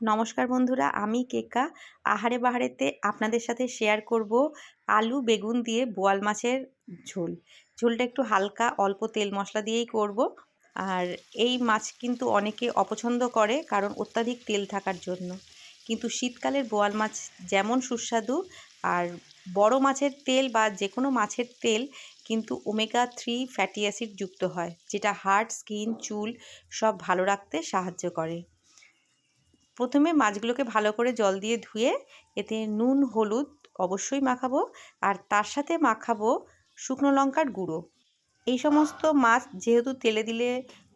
নমস্কার বন্ধুরা, আমি কেকা। আহারে বাহারেতে আপনাদের সাথে শেয়ার করব আলু, বেগুন দিয়ে বোয়াল মাছের ঝোল। ঝোলটা একটু হালকা, অল্প তেল মশলা দিয়েই করব। আর এই মাছ কিন্তু অনেকে অপছন্দ করে কারণ অত্যাধিক তেল থাকার জন্য। কিন্তু শীতকালের বোয়াল মাছ যেমন সুস্বাদু আর বড় মাছের তেল বা যে কোনো মাছের তেল কিন্তু ওমেগা থ্রি ফ্যাটি অ্যাসিড যুক্ত হয়, যেটা হার্ট স্কিন চুল সব ভালো রাখতে সাহায্য করে। প্রথমে মাছগুলোকে ভালো করে জল দিয়ে ধুয়ে এতে নুন, হলুদ অবশ্যই মাখাবো আর তার সাথে মাখাবো শুকনো লঙ্কার গুঁড়ো। এই সমস্ত মাছ যেহেতু তেলে দিলে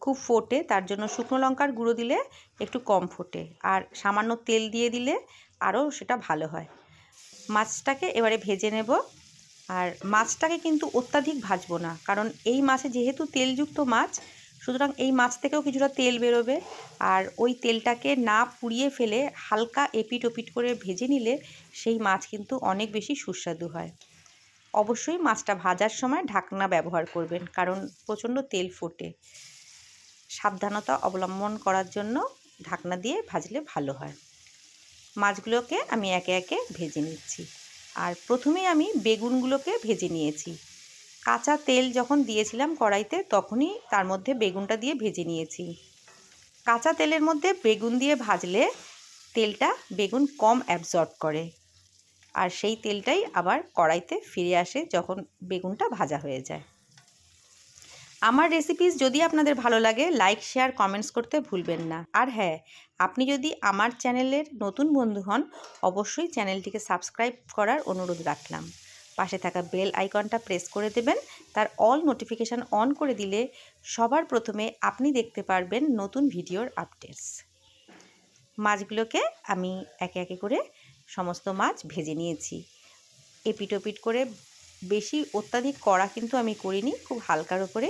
খুব ফোটে, তার জন্য শুকনো লঙ্কার গুঁড়ো দিলে একটু কম ফোটে আর সামান্য তেল দিয়ে দিলে আরও সেটা ভালো হয়। মাছটাকে এবারে ভেজে নেব আর মাছটাকে কিন্তু অত্যাধিক ভাজবো না, কারণ এই মাছে যেহেতু তেলযুক্ত মাছ সুতরাং এই মাছ থেকেও কিছুটা তেল বেরোবে। আর ওই তেলটাকে না পুড়িয়ে ফেলে হালকা এপিট ওপিট করে ভেজে নিলে সেই মাছ কিন্তু অনেক বেশি সুস্বাদু হয়। অবশ্যই মাছটা ভাজার সময় ঢাকনা ব্যবহার করবেন, কারণ প্রচণ্ড তেল ফোটে। সাবধানতা অবলম্বন করার জন্য ঢাকনা দিয়ে ভাজলে ভালো হয়। মাছগুলোকে আমি একে একে ভেজে নিচ্ছি। আর প্রথমেই আমি বেগুনগুলোকে ভেজে নিয়েছি। কাঁচা তেল যখন দিয়েছিলাম কড়াইতে, তখনই তার মধ্যে বেগুনটা দিয়ে ভেজে নিয়েছি। কাঁচা তেলের মধ্যে বেগুন দিয়ে ভাজলে তেলটা বেগুন কম অ্যাবজর্ব করে। আর সেই তেলটাই আবার কড়াইতে ফিরে আসে যখন বেগুনটা ভাজা হয়ে যায়। আমার রেসিপিস যদি আপনাদের ভালো লাগে লাইক শেয়ার কমেন্টস করতে ভুলবেন না। আর হ্যাঁ আপনি যদি আমার চ্যানেলের নতুন বন্ধু হন, অবশ্যই চ্যানেলটিকে সাবস্ক্রাইব করার অনুরোধ রাখলাম। পাশে থাকা বেল আইকনটা প্রেস করে দেবেন। তার অল নোটিফিকেশান অন করে দিলে সবার প্রথমে আপনি দেখতে পারবেন নতুন ভিডিওর আপডেটস। মাছগুলোকে আমি একে একে করে সমস্ত মাছ ভেজে নিয়েছি। এপিটোপিট করে বেশি অত্যাধিক কড়া কিন্তু আমি করিনি, খুব হালকার ওপরে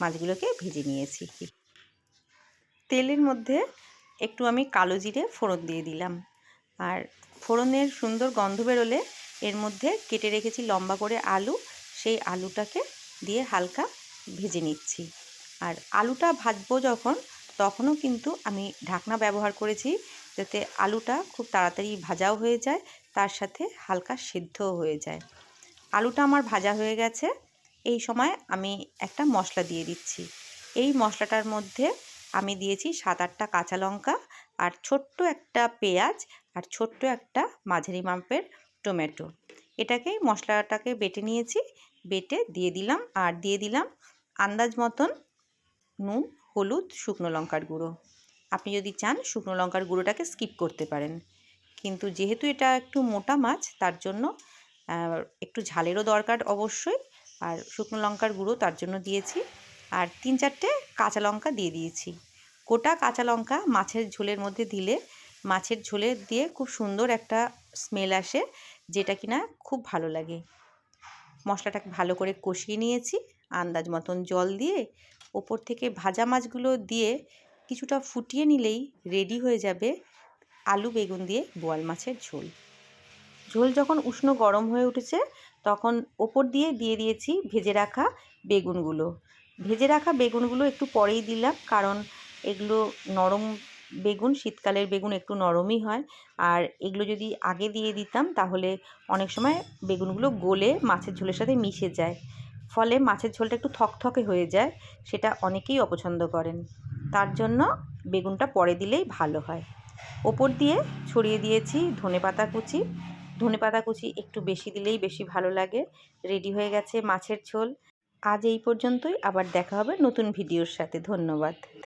মাছগুলোকে ভেজে নিয়েছি। তেলের মধ্যে একটু আমি কালো জিরে ফোড়ন দিয়ে দিলাম। আর ফোড়নের সুন্দর গন্ধ বেরোলে এর মধ্যে কেটে রেখেছি লম্বা করে আলু। সেই আলুটাকে দিয়ে হালকা ভেজে নিচ্ছি। আর আলুটা ভাজবো যখন, তখনও কিন্তু আমি ঢাকনা ব্যবহার করেছি যাতে আলুটা খুব তাড়াতাড়ি ভাজাও হয়ে যায়, তার সাথে হালকা সেদ্ধও হয়ে যায়। আলুটা আমার ভাজা হয়ে গেছে। এই সময় আমি একটা মশলা দিয়ে দিচ্ছি। এই মশলাটার মধ্যে আমি দিয়েছি সাত আটটা কাঁচা লঙ্কা আর ছোট্ট একটা পেঁয়াজ আর ছোট্ট একটা মাঝারি মাপের টমেটো। এটাকে মশলাটাকে বেটে নিয়েছি, বেটে দিয়ে দিলাম আর দিয়ে দিলাম আন্দাজ মতন নুন, হলুদ, শুকনো লঙ্কার গুঁড়ো। আপনি যদি চান শুকনো লঙ্কার গুঁড়োটাকে স্কিপ করতে পারেন। কিন্তু যেহেতু এটা একটু মোটা মাছ, তার জন্য একটু ঝালেরও দরকার অবশ্যই। আর শুকনো লঙ্কার গুঁড়ো তার জন্য দিয়েছি। আর তিন চারটে কাঁচা লঙ্কা দিয়ে দিয়েছি। গোটা কাঁচা লঙ্কা মাছের ঝোলের মধ্যে দিলে, মাছের ঝোলে দিয়ে খুব সুন্দর একটা স্মেল আসে, যেটা কিনা খুব ভালো লাগে। মশলাটাকে ভালো করে কষিয়ে নিয়েছি, আন্দাজ মতন জল দিয়ে। ওপর থেকে ভাজা মাছগুলো দিয়ে কিছুটা ফুটিয়ে নিলেই রেডি হয়ে যাবে আলু বেগুন দিয়ে বোয়াল মাছের ঝোল। ঝোল যখন উষ্ণ গরম হয়ে উঠেছে, তখন ওপর দিয়ে দিয়ে দিয়েছি ভেজে রাখা বেগুনগুলো। ভেজে রাখা বেগুনগুলো একটু পরেই দিলাম, কারণ এগুলো নরম বেগুন, শীতকালের বেগুন একটু নরমই হয়। আর এগুলো যদি আগে দিয়ে দিতাম, তাহলে অনেক সময় বেগুনগুলো গলে মাছের ঝোলের সাথে মিশে যায়। ফলে মাছের ঝোলটা একটু থকথকে হয়ে যায়, সেটা অনেকেই অপছন্দ করেন। তার জন্য বেগুনটা পরে দিলেই ভালো হয়। ওপর দিয়ে ছড়িয়ে দিয়েছি ধনে পাতা কুচি। ধনে পাতা কুচি একটু বেশি দিলেই বেশি ভালো লাগে। রেডি হয়ে গেছে মাছের ঝোল। আজ এই পর্যন্তই। আবার দেখা হবে নতুন ভিডিওর সাথে। ধন্যবাদ।